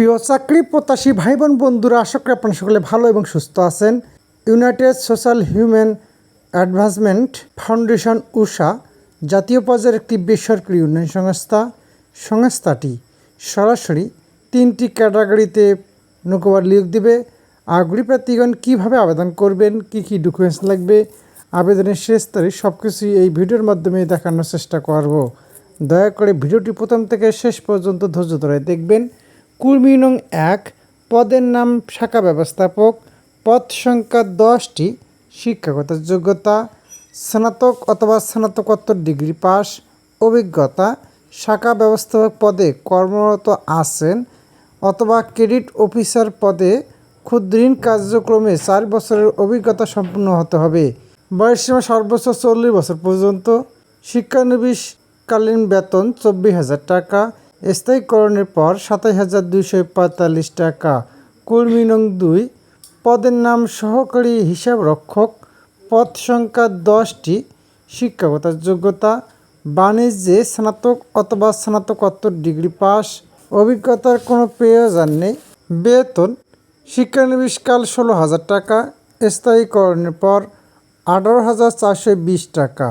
প্রিয় চাকরি প্রত্যাশী ভাই বোন বন্ধুরা, আশা করি আপনারা সকলে ভালো এবং সুস্থ আছেন। United Social Human Advancement Foundation Usha জাতীয় পর্যায়ের একটি বেসরকারি উন্নয়ন সংস্থা, সংস্থাটি সরাসরি তিনটি ক্যাটাগরিতে নৌকোবার নিয়োগ দেবে। আগ্রহী প্রার্থীগণ কীভাবে আবেদন করবেন, কী কী ডকুমেন্টস লাগবে, আবেদনের শেষ তারিখ সব কিছুই এই ভিডিওর মাধ্যমে দেখানোর চেষ্টা করব। দয়া করে ভিডিওটি প্রথম থেকে শেষ পর্যন্ত ধৈর্য ধরে দেখবেন। কুর্মী নং এক, পদের নাম শাখা ব্যবস্থাপক, পদ সংখ্যা দশটি, শিক্ষাগত যোগ্যতা, স্নাতক অথবা স্নাতকোত্তর ডিগ্রি পাস, অভিজ্ঞতা, শাখা ব্যবস্থাপক পদে কর্মরত আছেন অথবা ক্রেডিট অফিসার পদে ক্ষুদ্রঋণ কার্যক্রমে চার বছরের অভিজ্ঞতা সম্পূর্ণ হতে হবে। বয়সসীমা সর্বোচ্চ চল্লিশ বছর পর্যন্ত। শিক্ষানবিশকালীন বেতন চব্বিশ হাজার টাকা। স্থায়ীকরণের পর সাতাশ হাজার দুইশো পঁয়তাল্লিশ টাকা, কর্মী নং দুই, পদের নাম সহকারী হিসাব রক্ষক, পদ সংখ্যা দশটি শিক্ষাগত যোগ্যতা, বাণিজ্যে স্নাতক অথবা স্নাতকোত্তর ডিগ্রি পাস, অভিজ্ঞতার কোনো প্রয়োজন নেই, বেতন, শিক্ষানবিশকাল ষোলো হাজার টাকা, স্থায়ীকরণের পর আঠারো হাজার চারশো বিশ টাকা।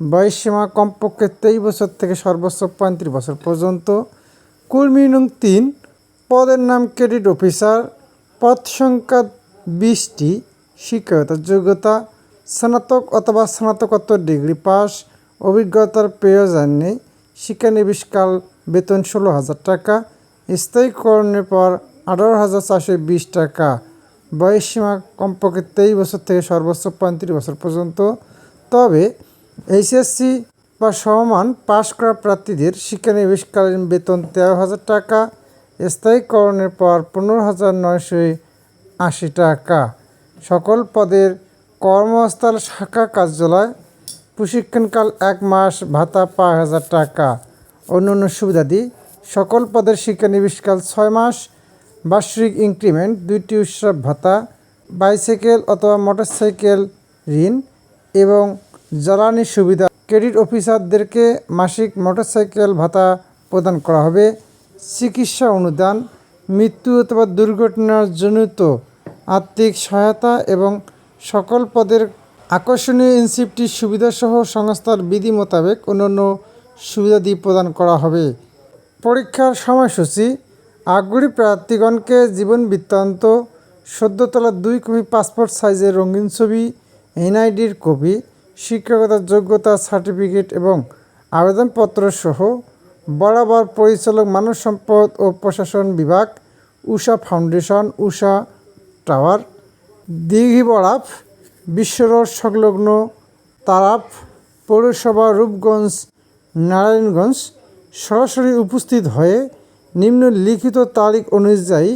বয়সসীমা কমপক্ষে তেইশ বছর থেকে সর্বোচ্চ পঁয়ত্রিশ বছর পর্যন্ত। কর্মী নং তিন, পদের নাম ক্রেডিট অফিসার। পদ সংখ্যা বিশটি, শিক্ষাগত যোগ্যতা, স্নাতক অথবা স্নাতকোত্তর ডিগ্রি পাস। অভিজ্ঞতার প্রয়োজন নেই। শিক্ষানবিশকাল বেতন ষোলো হাজার টাকা। স্থায়ীকরণের পর আঠারো হাজার চারশো বিশ টাকা। বয়সসীমা কমপক্ষে তেইশ বছর থেকে সর্বোচ্চ পঁয়ত্রিশ বছর পর্যন্ত। তবে এইচএসসি বা সমমান পাশ করা প্রার্থীদের শিক্ষানবিশকালীন বেতন তেরো হাজার টাকা, স্থায়ীকরণের পর পনেরো হাজার নয়শো আশি টাকা। সকল পদের কর্মস্থল, শাখা কার্যালয়, প্রশিক্ষণকাল এক মাস, ভাতা পাঁচ হাজার টাকা। অন্য অন্যান্য সুবিধাদি সকল পদের শিক্ষানবিশকাল ছয় মাস, বার্ষিক ইনক্রিমেন্ট, দুইটি উৎসব ভাতা, বাইসাইকেল অথবা মোটরসাইকেল ঋণ এবং জ্বালানি সুবিধা। ক্রেডিট অফিসারদেরকে মাসিক মোটরসাইকেল ভাতা প্রদান করা হবে। চিকিৎসা অনুদান, মৃত্যু অথবা দুর্ঘটনার জনিত আর্থিক সহায়তা এবং সকল পদের আকর্ষণীয় ইনসেপটিভ সুবিধাসহ সংস্থার বিধি মোতাবেক অন্যান্য সুবিধাদি প্রদান করা হবে। পরীক্ষার সময়সূচি, আগ্রহী প্রার্থীগণকে জীবন বৃত্তান্ত সদ্য তোলা দুই কপি পাসপোর্ট সাইজের রঙিন ছবি, এনআইডির কপি শিক্ষাগত যোগ্যতা, সার্টিফিকেট এবং আবেদনপত্র সহ বরাবর পরিচালক মানব সম্পদ ও প্রশাসন বিভাগ, Usha foundation, Usha tower Dighi Baraf Bishwa road সংলগ্ন তারাপ পৌরসভা রূপগঞ্জ, নারায়ণগঞ্জ সরাসরি উপস্থিত হয়ে নিম্নলিখিত তারিখ অনুযায়ী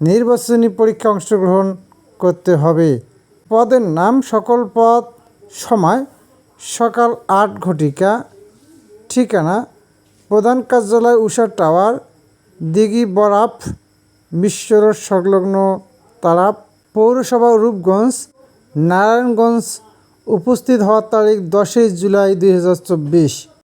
নির্বাচনী পরীক্ষা অংশগ্রহণ করতে হবে। পদের নাম, সকল পদ সময়, সকাল আট ঘটিকা, ঠিকানা, প্রধান কার্যালয় উষা টাওয়ার, দিঘি বরাফ বিশ্বর সংলগ্ন তারা পৌরসভা রূপগঞ্জ, নারায়ণগঞ্জ, উপস্থিত হওয়ার তারিখ দশই জুলাই দুই হাজার চব্বিশ।